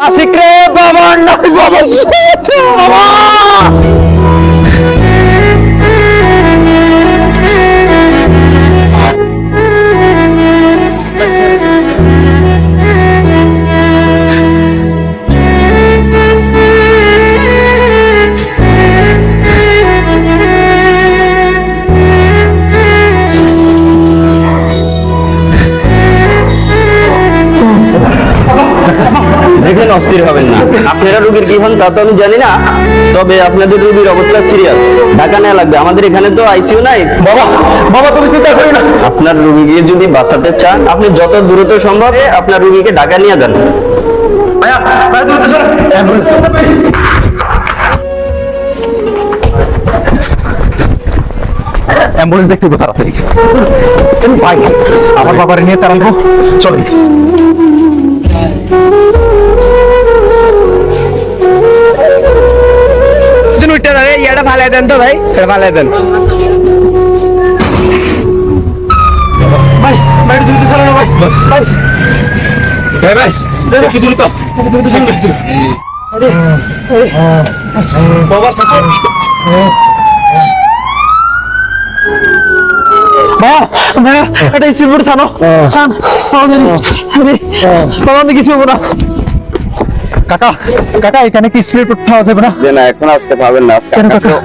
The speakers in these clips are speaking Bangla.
আশিক রে বাবার নাই বাবা অস্থির হবেন না। আপনারা রোগীর কি হন তা তো আমি জানি না তবে আপনাদের রোগীর অবস্থা সিরিয়াস ঢাকা নেওয়া লাগবে। আমাদের এখানে তো আইসিইউ নাই। বাবা বাবা তুমি চিন্তা করো না। আপনার রোগীকে যদি বাঁচাতে চান আপনি যত দ্রুত সম্ভব আপনার রোগীকে ঢাকা নিয়ে যান। ভাইয়া ভাইয়া তুমি অ্যাম্বুলেন্স দেখতে তাড়াতাড়ি ভাই আমার বাবার নিয়ে তাড়াবো চলে। ফালাই দেন তো ভাই ফালাই দেন। ভাই ভাই দ্রুত চালানো ভাই। ভাই। ভাই। ভাই একটু দ্রুত। দ্রুত চালানো বাবা এটা স্পিড ছানো ছান আমাদের বাবা আমি কিছু না। কাকা কাকা এখানে কি স্পিড পাওয়া যাবে না? যে না এখন আজকে পাবেন না আজকে?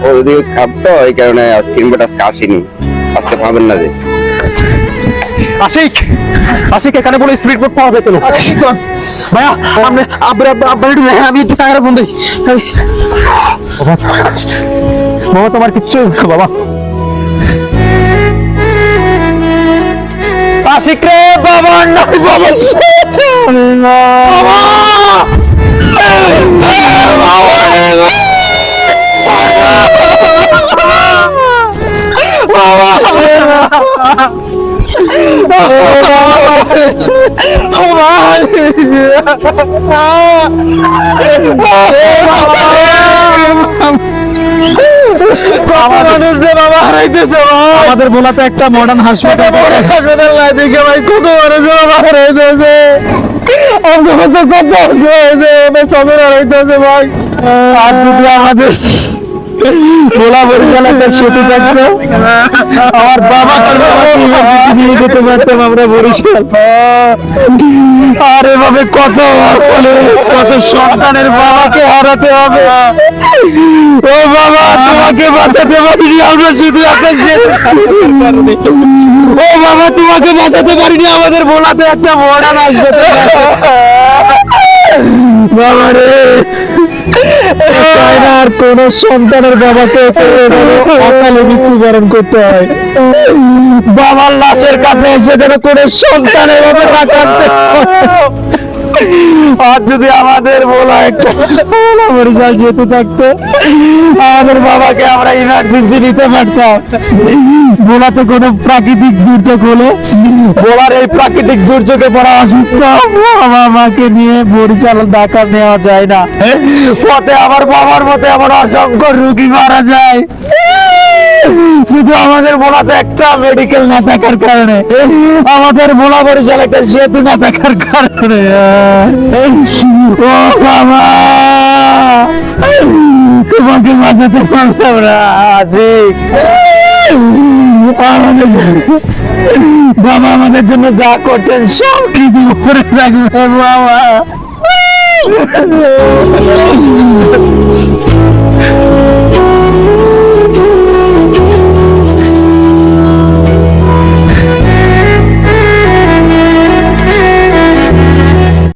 ওদিকে খাপ এই কারণে আজকে ইনভার্ট আজকে আসেনি। আজকে পাবেন না যে। আশিক আশিক এখানে বলে স্পিড বোট পাওয়া যায় ভাইয়া আপনি আব্বার আব্বা আব্বার একটু দেখেন আমি একটু টাকাটা ফোন দিই। বাবা তোমার কিচ্ছু বাবা। আশিক রে বাবা নাই বাবা বাবা আমাদের বোলাতে একটা মডার্ন হাসপাতাল হাসপাতাল নাই দেখে ভাই কত মানুষ বাবা হারাইতেছে। আমাদের কত কত হয়েছে সদর হারাইতেছে ভাই। আর যদি আমাদের ভোলা বরিশাল একটা সেতু থাকতো আমার বাবা নিয়ে যেতে পারতাম আমরা বরিশাল। আর এভাবে কত কত সন্তানের বাবাকে হারাতে হবে। ও বাবা, তোমাকে বাঁচাতে পারিনি, আমরা শুধু ও বাবা, তোমাকে বাঁচাতে পারিনি, আমাদের ভোলাতে একটা মডার্ন আসবে। বাবা রে। চায় না আর কোন সন্তানের বাবাকে অকালে মৃত্যুবরণ করতে হয়। বাবার লাশের কাছে এসে যেন কোন সন্তানের বাবা আর যদি আমাদের বলা একটা, বলা যেতে থাকতো, আমাদের বাবাকে আমরা ইমার্জেন্সি নিতে পারতাম। বোলাতে কোনো প্রাকৃতিক দুর্যোগ হলে, বোলার এই প্রাকৃতিক দুর্যোগে পড়া অসুস্থ। বাবা মাকে নিয়ে বরিশাল ঢাকা নেওয়া যায় না। পথে আমার বাবার মতে আমার অসংখ্য রুগী মারা যায়। শুধু আমাদের বোলাতে একটা মেডিকেল না থাকার কারণে। আমাদের বোলা বরিশাল একটা সেতু না থাকার কারণে। ও বাবা! তোমাকে বাঁচাতে পারলাম না আশিক আমাদের বাবা আমাদের জন্য যা করছেন সব কিছু করে রাখবে বাবা।